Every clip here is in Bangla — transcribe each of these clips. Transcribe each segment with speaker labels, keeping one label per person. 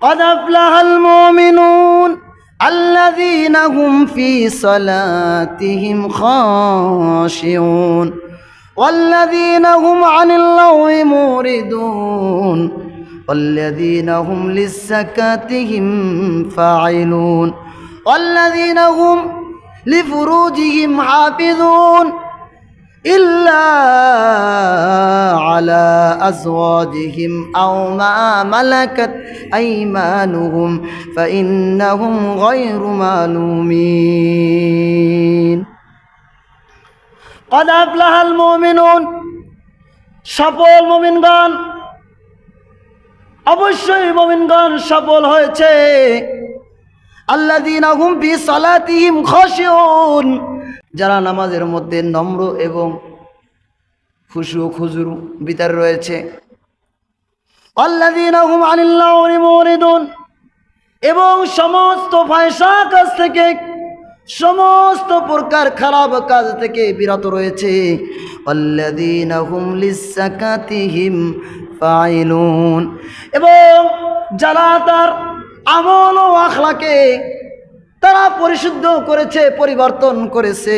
Speaker 1: قد أفلح المؤمنون الذين هم في صلاتهم خاشعون والذين هم عن اللغو موردون والذين هم للزكاتهم فاعلون والذين هم لفروجهم حافظون إلا على أزواجهم أو ما ملكت أيمانهم فإنهم غير مالومين قد أفلح المؤمنون সফল মুমিনগণ অবশ্যই মুমিনগণ সফল হয়েছে আল্লাযীনা হুম ফি সালাতিহিম খাশিউন যারা নামাজের মধ্যে নম্র এবং খুশু খুজুর বিতার রয়েছে। এবং সমস্ত ফায়সা কাজ থেকে, সমস্ত প্রকার খারাপ কাজ থেকে বিরত রয়েছে। এবং যারা তার আমল ও আখলাকে তারা পরিশুদ্ধ করেছে, পরিবর্তন করেছে।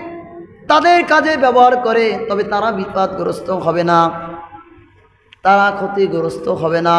Speaker 1: তাদের কাজে ব্যবহার করে তবে তারা বিপদগ্রস্ত হবে না। তারা ক্ষতিগ্রস্ত হবে না।